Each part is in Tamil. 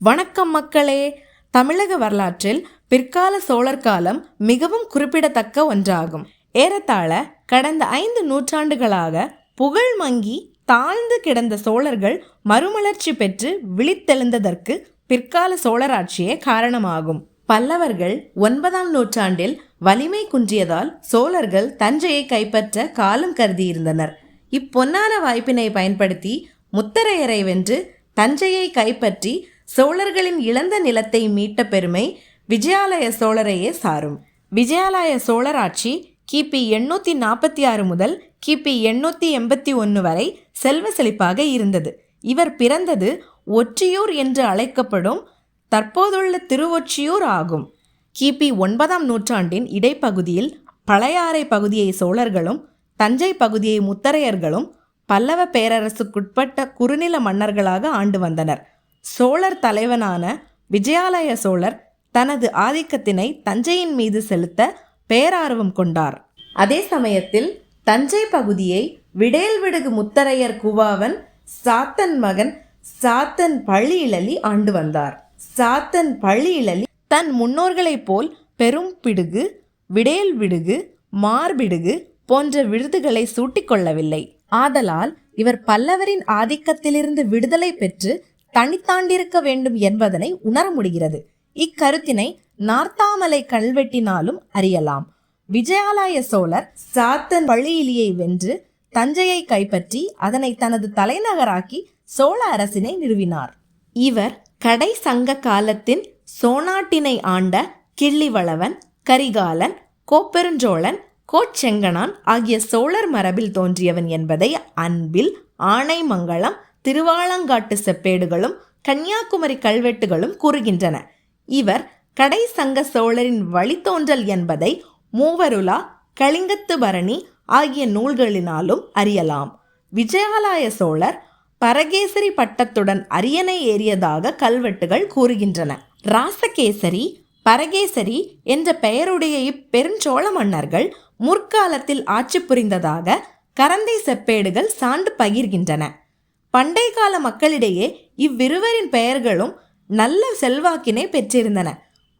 வணக்கம் மக்களே. தமிழக வரலாற்றில் பிற்கால சோழர் காலம் மிகவும் குறிப்பிடத்தக்க ஒன்றாகும். ஏறத்தாழ கடந்த ஐந்து நூற்றாண்டுகளாக புகழ் மங்கி தாழ்ந்து கிடந்த சோழர்கள் மறுமலர்ச்சி பெற்று விழித்தெழுந்ததற்கு பிற்கால சோழராட்சியே காரணமாகும். பல்லவர்கள் ஒன்பதாம் நூற்றாண்டில் வலிமை குன்றியதால் சோழர்கள் தஞ்சையை கைப்பற்ற காலம் கருதியிருந்தனர். இப்பொன்னான வாய்ப்பினை பயன்படுத்தி முத்தரையரை வென்று தஞ்சையை கைப்பற்றி சோழர்களின் இழந்த நிலத்தை மீட்ட பெருமை விஜயாலய சோழரையே சாரும். விஜயாலய சோழர் ஆட்சி கிபி எண்ணூற்றி நாற்பத்தி ஆறு முதல் கிபி எண்ணூற்றி எண்பத்தி ஒன்று வரை செல்வ செழிப்பாக இருந்தது. இவர் பிறந்தது ஒற்றியூர் என்று அழைக்கப்படும் தற்போதுள்ள திருவொற்றியூர் ஆகும். கிபி ஒன்பதாம் நூற்றாண்டின் இடைப்பகுதியில் பழையாறை பகுதியை சோழர்களும் தஞ்சை பகுதியை முத்தரையர்களும் பல்லவ பேரரசுக்குட்பட்ட குறுநில மன்னர்களாக ஆண்டு வந்தனர். சோழர் தலைவனான விஜயாலய சோழர் தனது ஆதிக்கத்தினை தஞ்சையின் மீது செலுத்த பேரார்வம் கொண்டார். அதே சமயத்தில் தஞ்சை பகுதியை விடேல்விடுகு முத்தரையர் குவாவன் சாத்தன் மகன் சாத்தன் பழியிழலி ஆண்டு வந்தார். சாத்தன் பழியிழலி தன் முன்னோர்களைப் போல் பெரும் பிடுகு விடேல் விடுகு மார்பிடுகு போன்ற விருதுகளை சூட்டிக்கொள்ளவில்லை ஆதலால் இவர் பல்லவரின் ஆதிக்கத்திலிருந்து விடுதலை பெற்று தனித்தாண்டிருக்க வேண்டும் என்பதனை உணர முடிகிறது. இக்கருத்தினை நார்த்தாமலை கல்வெட்டினாலும் அறியலாம். விஜயாலய சோழர் சாத்தன் பழியிலியை வென்று தஞ்சையை கைப்பற்றி அதனை தனது தலைநகராக்கி சோழ அரசினை நிறுவினார். இவர் கடை சங்க காலத்தின் சோனாட்டினை ஆண்ட கிள்ளிவளவன் கரிகாலன் கோப்பெருஞ்சோழன் கோச்செங்கனான் ஆகிய சோழர் மரபில் தோன்றியவன் என்பதை அன்பில் ஆனைமங்கலம் திருவாலங்காட்டு செப்பேடுகளும் கன்னியாகுமரி கல்வெட்டுகளும் கூறுகின்றன. இவர் கடை சங்க சோழரின் வழித்தோன்றல் என்பதை மூவருலா கலிங்கத்து பரணி ஆகிய நூல்களினாலும் அறியலாம். விஜயாலய சோழர் பரகேசரி பட்டத்துடன் அரியணை ஏறியதாக கல்வெட்டுகள் கூறுகின்றன. ராசகேசரி பரகேசரி என்ற பெயருடைய இப்பெருஞ்சோழ மன்னர்கள் முற்காலத்தில் ஆட்சி புரிந்ததாக கரந்தை செப்பேடுகள் சான்று பகிர்கின்றன. பண்டை கால மக்களிடையே இவ்விருவரின் பெயர்களும் நல்ல செல்வாக்கினை பெற்றிருந்தன.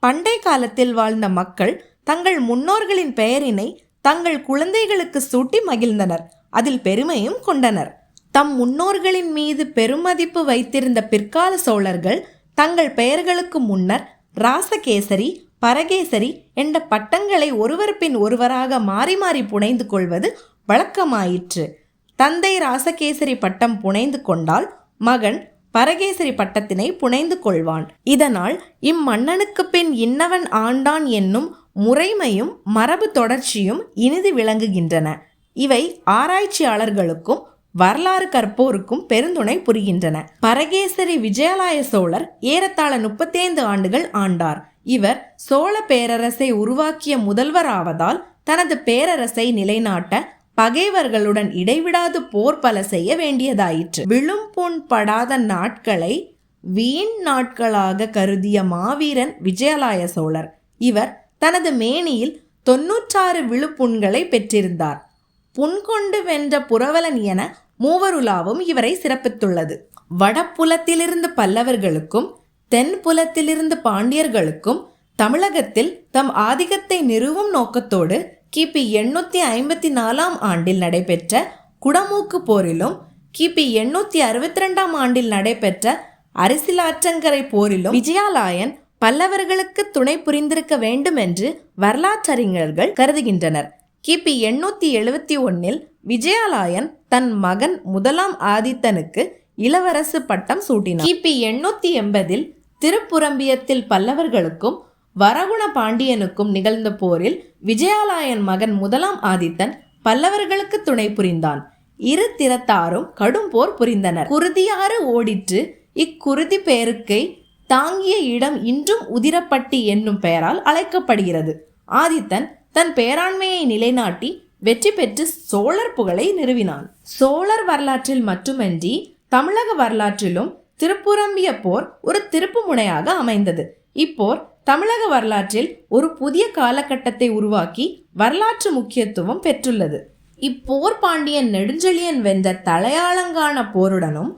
பண்டை காலத்தில் வாழ்ந்த மக்கள் தங்கள் முன்னோர்களின் பெயரினை தங்கள் குழந்தைகளுக்கு சூட்டி மகிழ்ந்தனர். அதில் பெருமையும் கொண்டனர். தம் முன்னோர்களின் மீது பெருமதிப்பு வைத்திருந்த பிற்கால சோழர்கள் தங்கள் பெயர்களுக்கு முன்னர் ராசகேசரி பரகேசரி என்ற பட்டங்களை ஒருவர் பின் ஒருவராக மாறி மாறி புனைந்து கொள்வது வழக்கமாயிற்று. தந்தை ராசகேசரி பட்டம் புனைந்து கொண்டால் மகன் பரகேசரி பட்டத்தினை புனைந்து கொள்வான். இதனால் இம்மன்னனுக்கு பின் இன்னவன் ஆண்டான் என்னும் முறைமையும் மரபு தொடர்ச்சியும் இனிது விளங்குகின்றன. இவை ஆராய்ச்சியாளர்களுக்கும் வரலாறு கற்போருக்கும் பெருந்துணை புரிகின்றன. பரகேசரி விஜயாலய சோழர் ஏறத்தாழ முப்பத்தைந்து ஆண்டுகள் ஆண்டார். இவர் சோழ பேரரசை உருவாக்கிய முதல்வராவதால் தனது பேரரசை நிலைநாட்ட பகைவர்களுடன் இடைவிடாது போர் பல செய்ய வேண்டியதாயிற்று. விழும் புண் படாத நாட்களை வீண் நாட்களாக கருதிய மாவீரன் விஜயலாய சோழர். இவர் தனது மேனியில் தொன்னூற்றாறு விழுப்புண்களை பெற்றிருந்தார். புண்கொண்டு வென்ற புரவலன் என மூவருலாவும் இவரை சிறப்பித்துள்ளது. வடப்புலத்திலிருந்து பல்லவர்களுக்கும் தென்புலத்திலிருந்து பாண்டியர்களுக்கும் தமிழகத்தில் தம் ஆதிக்கத்தை நிறுவும் நோக்கத்தோடு கிபி எண்ணூற்றி ஐம்பத்தி நாலாம் ஆண்டில் நடைபெற்ற குடமூக்கு போரிலும் கிபி எண்ணூற்றி அறுபத்தி ரெண்டாம் ஆண்டில் நடைபெற்ற அரசியலாற்றங்கரை போரிலும் விஜயாலாயன் பல்லவர்களுக்கு துணை புரிந்திருக்க வேண்டும் என்று வரலாற்றறிஞர்கள் கருதுகின்றனர். கிபி எண்ணூற்றி எழுபத்தி ஒன்னில் விஜயாலாயன் தன் மகன் முதலாம் ஆதித்தனுக்கு இளவரசு பட்டம் சூட்டினார் கிபி எண்ணூற்றி எண்பதில் திருப்புரம்பியத்தில் பல்லவர்களுக்கும் வரகுண பாண்டியனுக்கும் நிகழ்ந்த போரில் விஜயாலயன் மகன் முதலாம் ஆதித்தன் பல்லவர்களுக்கு துணை புரிந்தான். இரு திறத்தாரும் கடும் போர் புரிந்தனர். குருதியாறு ஓடிற்று. இக்குருதி பெயருக்கை தாங்கிய இடம் இன்றும் உதிரப்பட்டி என்னும் பெயரால் அழைக்கப்படுகிறது. ஆதித்தன் தன் பேராண்மையை நிலைநாட்டி வெற்றி பெற்று சோழர் புகழை நிறுவினான். சோழர் வரலாற்றில் மட்டுமன்றி தமிழக வரலாற்றிலும் திருப்புரம்பிய போர் ஒரு திருப்பு முனையாக அமைந்தது. இப்போர் தமிழக வரலாற்றில் ஒரு புதிய காலகட்டத்தை உருவாக்கி வரலாற்று முக்கியத்துவம் பெற்றுள்ளது. இப்போர் பாண்டியன் நெடுஞ்செழியன் வென்ற தலையாளங்கான போருடனும்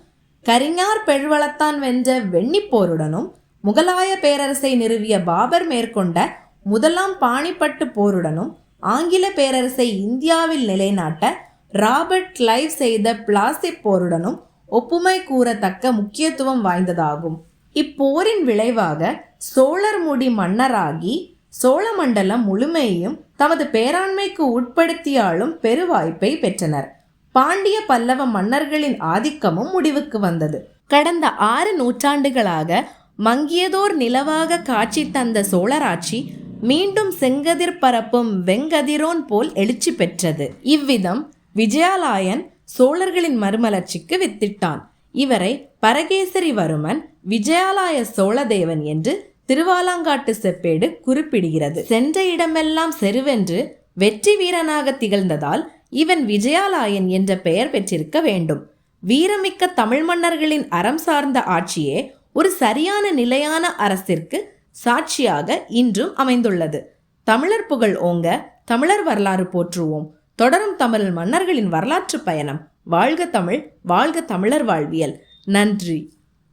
கரிஞார் பெருவளத்தான் வென்ற வெண்ணிப்போருடனும் முகலாய பேரரசை நிறுவிய பாபர் மேற்கொண்ட முதலாம் பாணிப்பட்டு போருடனும் ஆங்கில பேரரசை இந்தியாவில் நிலைநாட்ட ராபர்ட் கிளைவ் செய்த பிளாசிப் போருடனும் ஒப்புமை கூறத்தக்க முக்கியத்துவம் வாய்ந்ததாகும். இப்போரின் விளைவாக சோழர் முடி மன்னராகி சோழமண்டலம் முழுமையையும் தமது பேராண்மைக்கு உட்படுத்தியாலும் பெருவாய்ப்பை பெற்றனர். பாண்டிய பல்லவ மன்னர்களின் ஆதிக்கமும் முடிவுக்கு வந்தது. கடந்த ஆறு நூற்றாண்டுகளாக மங்கியதோர் நிலவாக காட்சி தந்த சோழராட்சி மீண்டும் செங்கதிர் பரப்பும் வெங்கதிரோன் போல் எழுச்சி பெற்றது. இவ்விதம் விஜயாலயன் சோழர்களின் மறுமலர்ச்சிக்கு வித்திட்டான். இவரை பரகேசரிவர்மன் விஜயாலய சோழதேவன் என்று திருவாலாங்காட்டு செப்பேடு குறிப்பிடுகிறது. சென்ற இடமெல்லாம் செருவென்று வெற்றி வீரனாக திகழ்ந்ததால் இவன் விஜயாலயன் என்ற பெயர் பெற்றிருக்க வேண்டும். வீரமிக்க தமிழ் மன்னர்களின் அறம் சார்ந்த ஆட்சியே ஒரு சரியான நிலையான அரசிற்கு சாட்சியாக இன்றும் அமைந்துள்ளது. தமிழர் புகழ் ஓங்க தமிழர் வரலாறு போற்றுவோம். தொடரும் தமிழ் மன்னர்களின் வரலாற்று பயணம் வாழ்க தமிழ் வாழ்க தமிழர் வாழ்வியல். நன்றி.